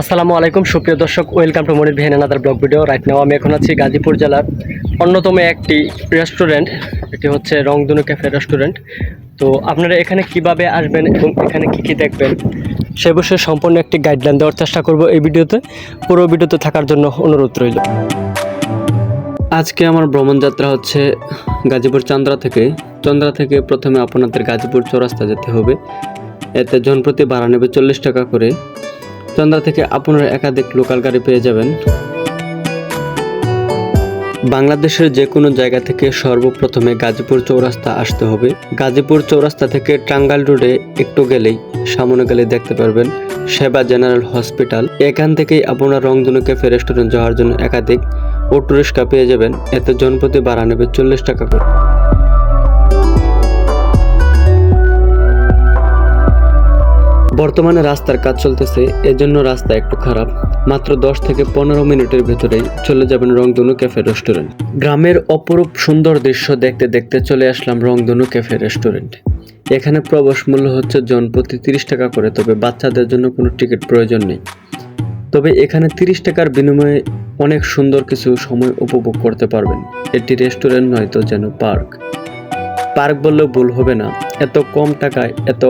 আসসালামু আলাইকুম, সুপ্রিয় দর্শক, welcome to Monir ভিহেন another blog video right now আমি এখন আছি গাজীপুর জেলার অন্যতম একটি রেস্টুরেন্ট এটি হচ্ছে রংধনু ক্যাফে রেস্টুরেন্ট তো আপনারা এখানে কীভাবে আসবেন এবং এখানে কি কি দেখবেন, সে বিষয়ে সম্পূর্ণ একটি গাইডলাইন দেওয়ার চেষ্টা করব এই ভিডিওতে। পুরো ভিডিওতে থাকার জন্য অনুরোধ রইল। আজকে আমার ভ্রমণ যাত্রা হচ্ছে গাজীপুর চন্দ্রা থেকে। চন্দ্রা থেকে প্রথমে আপনাদের গাজীপুর চৌরাস্তা যেতে হবে। এতে জনপ্রতি ভাড়া নেবে চল্লিশ টাকা করে। চন্দ্রা থেকে আপনারা একাধিক লোকাল গাড়ি পেয়ে যাবেন। বাংলাদেশের যে কোনো জায়গা থেকে সর্বপ্রথমে গাজীপুর চৌরাস্তা আসতে হবে। গাজীপুর চৌরাস্তা থেকে টাঙ্গাইল রোডে একটু গেলেই সামনে গেলে দেখতে পারবেন সেবা জেনারেল হসপিটাল। এখান থেকেই আপনারা রংধনু ক্যাফে রেস্টুরেন্ট যাওয়ার জন্য একাধিক অটো রিক্সা পেয়ে যাবেন। এতে জনপ্রতি ভাড়া নেবে চল্লিশ টাকা করে। বর্তমানে রাস্তার কাজ চলতেছে, এজন্য রাস্তা একটু খারাপ। মাত্র দশ থেকে পনেরো মিনিটের ভেতরেই চলে যাবেন রংধনু ক্যাফে রেস্টুরেন্ট। গ্রামের অপরূপ সুন্দর দৃশ্য দেখতে দেখতে চলে আসলাম রংধনু ক্যাফে রেস্টুরেন্ট। এখানে প্রবেশ মূল্য হচ্ছে জন প্রতি তিরিশ টাকা করে, তবে বাচ্চাদের জন্য কোনো টিকিট প্রয়োজন নেই। তবে এখানে তিরিশ টাকার বিনিময়ে অনেক সুন্দর কিছু সময় উপভোগ করতে পারবেন। এটি রেস্টুরেন্ট নয়তো যেন পার্ক। পার্ক বললেও ভুল হবে না। এত কম টাকায়, এত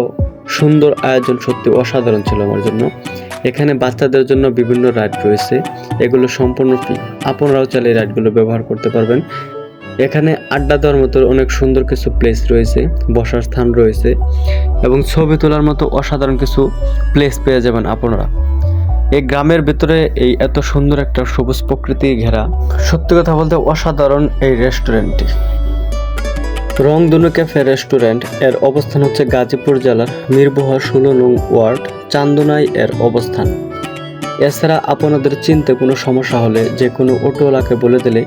সুন্দর আয়োজন সত্যি অসাধারণ ছিল আমার জন্য। এখানে বাচ্চাদের জন্য বিভিন্ন রাইড রয়েছে। এগুলো সম্পূর্ণ আপনারাও চাইলে রাইডগুলো ব্যবহার করতে পারবেন। এখানে আড্ডা দেওয়ার মতো অনেক সুন্দর কিছু প্লেস রয়েছে, বসার স্থান রয়েছে এবং ছবি তোলার মতো অসাধারণ কিছু প্লেস পেয়ে যাবেন আপনারা। এই গ্রামের ভিতরে এই এত সুন্দর একটা সবুজ প্রকৃতি ঘেরা, সত্যি কথা বলতে অসাধারণ এই রেস্টুরেন্টটি রংধনু ক্যাফে রেস্টুরেন্টের অবস্থান হচ্ছে গাজীপুর জেলার মিরবহর ষোলো নং ওয়ার্ড চান্দনাই এর অবস্থান। এছাড়া আপনাদের চিনতে কোনো সমস্যা হলে যে কোনো অটোওয়ালাকে বলে দিলে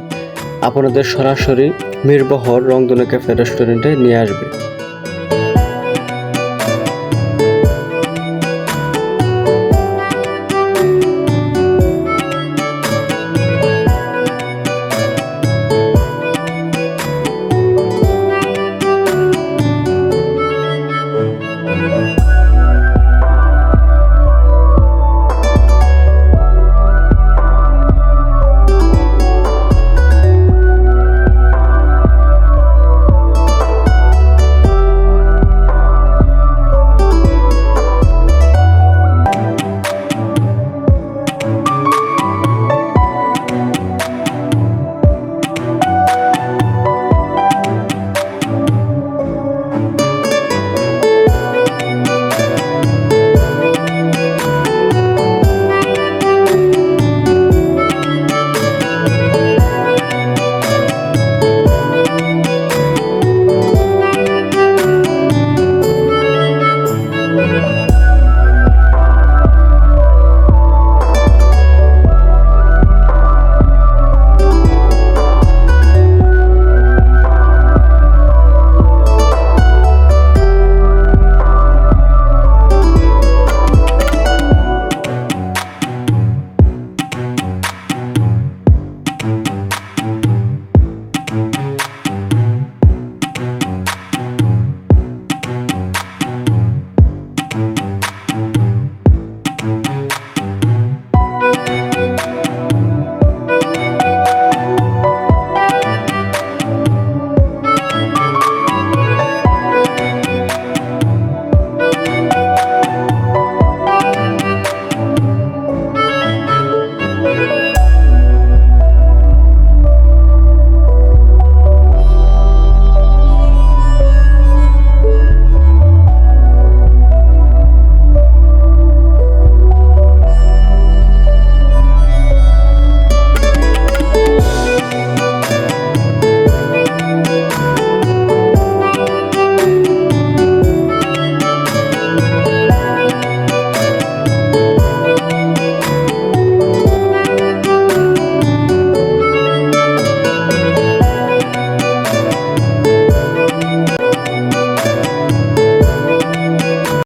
আপনাদের সরাসরি মিরবহর রংধনু ক্যাফে রেস্টুরেন্টে নিয়ে আসবে।